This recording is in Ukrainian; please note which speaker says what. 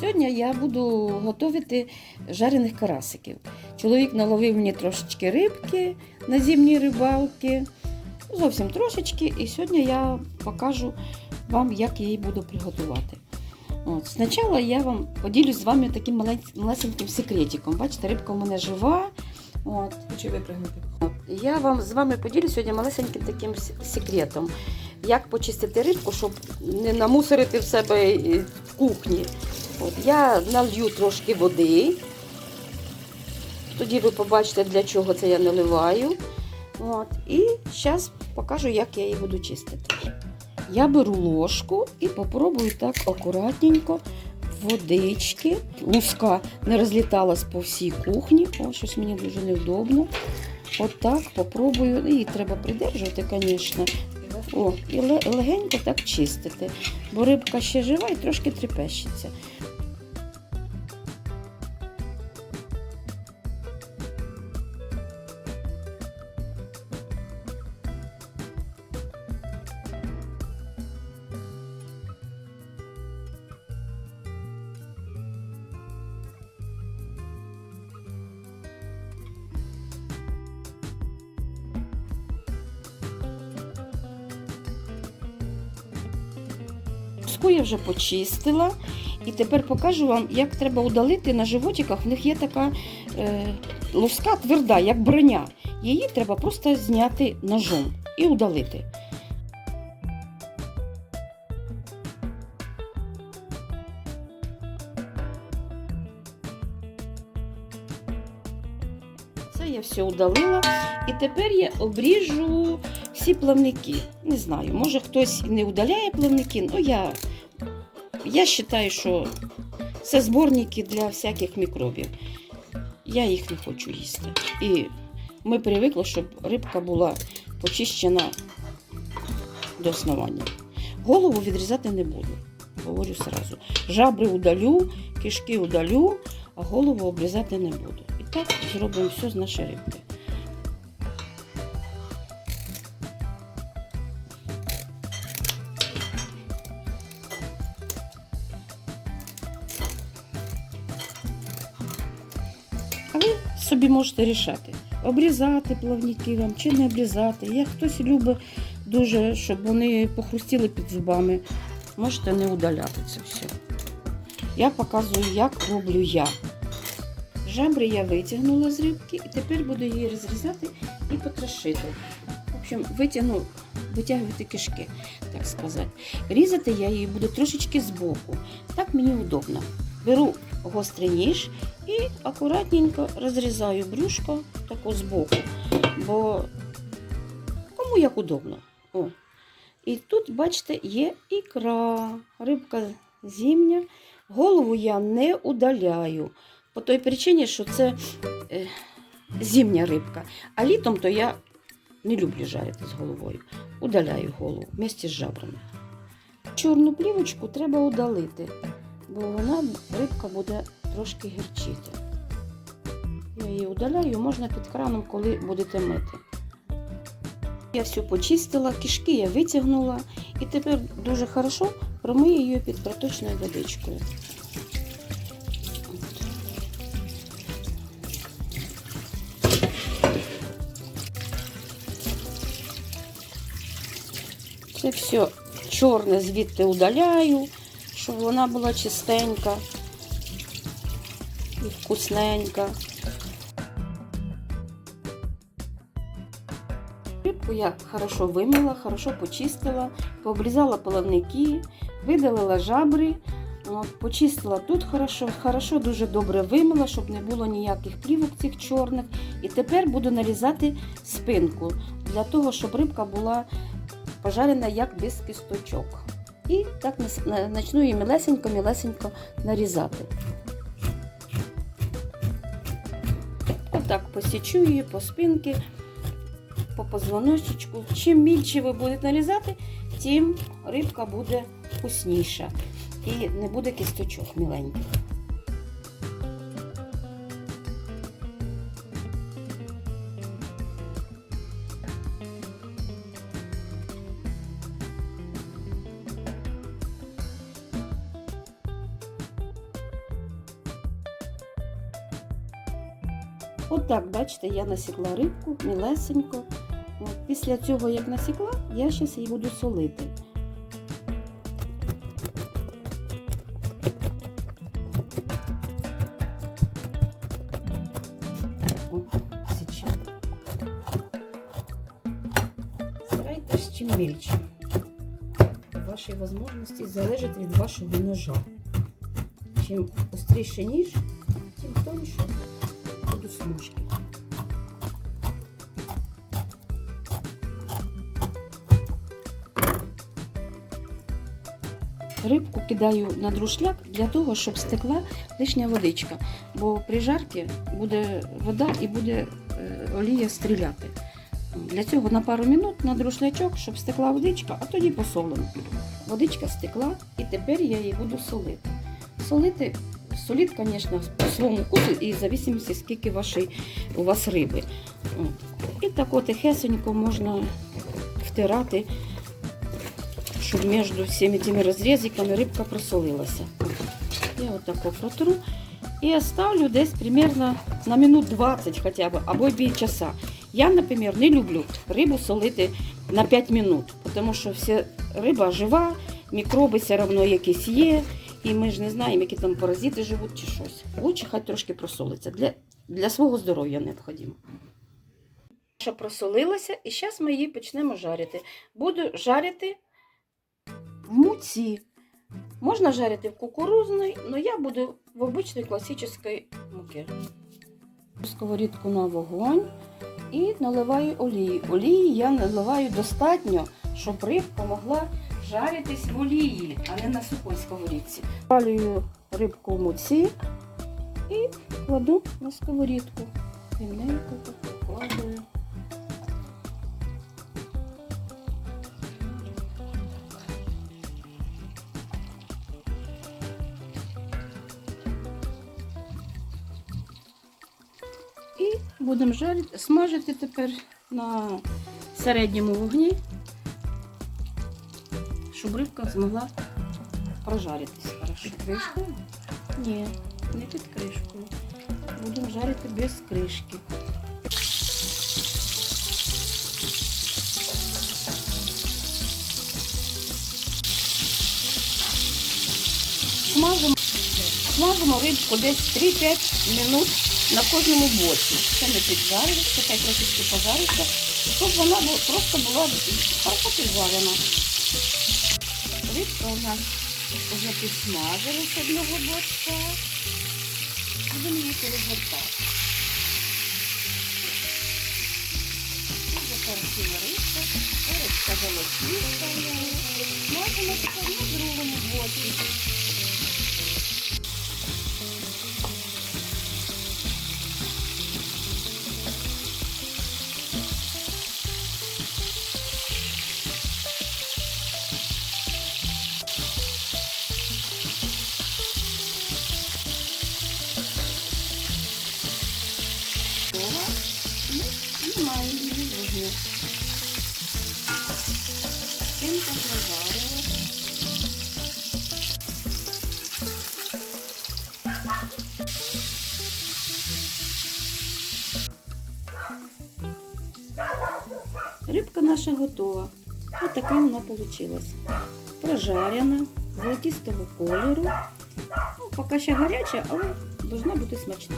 Speaker 1: Сьогодні я буду готувати жарених карасиків. Чоловік наловив мені трошечки рибки на зимні рибалки, зовсім трошечки, і сьогодні я покажу вам, як я її буду приготувати. От, спочатку я вам поділюсь з вами таким малесеньким секретиком. Бачите, рибка у мене жива. От.
Speaker 2: Хочу випрыгнути.
Speaker 1: Я вам з вами поділюсь сьогодні малесеньким таким секретом, як почистити рибку, щоб не намусорити в себе е, в кухні. От. Я налью трошки води. Тоді ви побачите, для чого це я наливаю. От. І зараз покажу, як я її буду чистити. Я беру ложку і попробую так акуратненько водички. Луска не розліталась по всій кухні. О, щось мені дуже невдобно. Отак попробую. Її треба придержувати, звісно. О, і легенько так чистити. Бо рибка ще жива і трошки трепещеться. Луску я вже почистила. І тепер покажу вам, як треба удалити на животиках. В них є така е, луска тверда, як броня. Її треба просто зняти ножом і удалити. Це я все удалила. І тепер я обріжу всі плавники. Не знаю, може хтось не удаляє плавники, але я, я вважаю, що це зборники для всяких мікробів. Я їх не хочу їсти. І ми привикли, щоб рибка була почищена до основання. Голову відрізати не буду. Говорю сразу. Жабри удалю, кишки удалю, а голову обрізати не буду. І так зробимо все з нашої рибки. Собі можете рішати, обрізати плавники вам чи не обрізати. Як хтось любить дуже, щоб вони похрустіли під зубами, можете не удаляти це все. Я показую, як роблю я. Жабри я витягнула з рибки і тепер буду її розрізати і потрошити. В общем, витягну, витягувати кишки, так сказати. Різати я її буду трошечки збоку. Так мені удобно. Беру гострий ніж і акуратненько розрізаю брюшко тако збоку, бо кому як удобно. О. І тут, бачите, є ікра, рибка зімня. Голову я не удаляю. По той причині, що це е, зімня рибка. А літом то я не люблю жарити з головою. Удаляю голову вместе з жабрами. Чорну плівочку треба удалити, бо вона рибка буде трошки гірчити. Я її удаляю, можна під краном, коли будете мити. Я все почистила, кишки я витягнула і тепер дуже хорошо промию її під проточною водичкою. Це все чорне звідти удаляю, щоб вона була чистенька і вкусненька. Рибку я хорошо вимила, хорошо почистила, пообрізала половники, видалила жабри, почистила тут хорошо, хорошо, дуже добре вимила, щоб не було ніяких плівок цих чорних. І тепер буду нарізати спинку для того, щоб рибка була пожарена як без кісточок. І так начну її мілесенько-мілесенько нарізати. Отак посічу її по спинки, по позвоночку. Чим більше ви будете нарізати, тим рибка буде вкусніша і не буде кісточок міленьких. От так, бачите, я насікла рибку мілесенько. Після цього, як насікла, я зараз її буду солити. Старайтесь чим мільче. Ваші можливості залежать від вашого ножа. Чим остріше ніж, тим будуть смужки. Рибку кидаю на друшляк для того, щоб стекла лишня водичка, бо при жарці буде вода і буде е, олія стріляти. Для цього на пару минут на друшлячок, щоб стекла водичка, а тоді посолимо. Водичка стекла, і тепер я її буду солити. Солити, соліть, звісно, по своєму вкусу і в зависимості, скільки вашої, у вас риби. От. І так от тихесенько можна втирати, щоб між всіми тими розрізиками рибка просолилася. Я отако протру і оставлю десь примерно на минут 20 хоча б, або півчаса. Я, наприклад, не люблю рибу солити на 5 минут, тому що вся риба жива, мікроби все одно якісь є, і ми ж не знаємо, які там паразити живуть чи щось. Лучше хай трошки просолиться. Для, для свого здоров'я необхідно. Що просолилася, і зараз ми її почнемо жарити. Буду жарити в муці. Можна жарити в кукурузній, але я буду в обичній класичній муки. Сковорідку на вогонь і наливаю олії. Олії я наливаю достатньо, щоб рибка могла жаритись в олії, а не на сухій сковорідці. Палюю рибку в муці і кладу на сковорідку. Рівненько так вкладаю. І будемо жарити, смажити тепер на середньому вогні, щоб рибка змогла прожаритись хорошо.
Speaker 2: Кришкою?
Speaker 1: Ні, не під кришкою. Будемо жарити без кришки. Смажимо, смажимо рибку десь 3-5 минут на кожному боці. Це не піджарюється, хай трошечки пожариться, щоб вона просто була хорошо піджарена. Рибка у нас вже підсмажилась з одного бочка. Будемо її перегортати. Красива рибка, рибка золотіста. Смажимо тепер на другому боці. Знімаємо її з вогню. Шинка. Рибка наша готова. Ось така вона вийшла. Прожарена, золотистого кольору. Ну, поки ще гаряча, але повинна бути смачна.